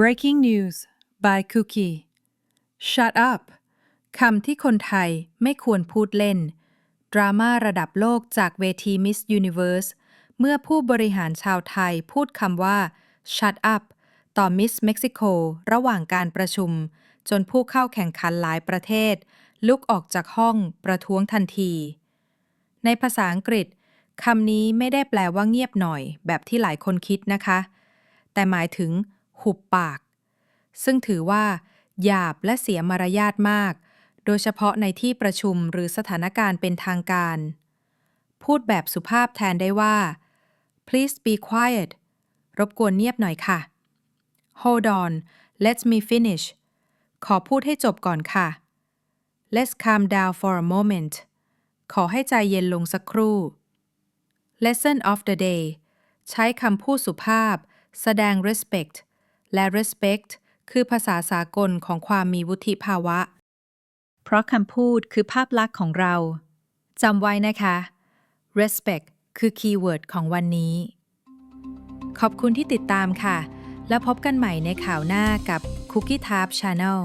Breaking News by Cookie Shut up คำที่คนไทยไม่ควรพูดเล่น ดราม่าระดับโลกจากเวที Miss Universe เมื่อผู้บริหารชาวไทยพูดคำว่า shut up ต่อ Miss Mexico ระหว่างการประชุม จนผู้เข้าแข่งขันหลายประเทศ ลุกออกจากห้องประท้วงทันที ในภาษาอังกฤษคำนี้ไม่ได้แปลว่าเงียบหน่อย แบบที่หลายคนคิดนะคะ แต่หมายถึง หุบปาก ซึ่งถือว่า หยาบและเสียมารยาทมาก โดยเฉพาะในที่ประชุมหรือสถานการณ์เป็นทางการ พูดแบบสุภาพแทนได้ว่า please be quiet รบกวนเงียบหน่อยค่ะ hold on let me finish ขอพูดให้จบก่อนค่ะ let's calm down for a moment ขอให้ใจเย็นลงสักครู่ lesson of the day ใช้คำพูดสุภาพ แสดง respect และ respect คือภาษาสากลของความมีวุฒิภาวะ เพราะคำพูดคือภาพลักษณ์ของเรา จำไว้นะคะ respect คือคีย์เวิร์ดของวันนี้ ขอบคุณที่ติดตามค่ะ แล้วพบกันใหม่ในข่าวหน้ากับ Cookie Tab Channel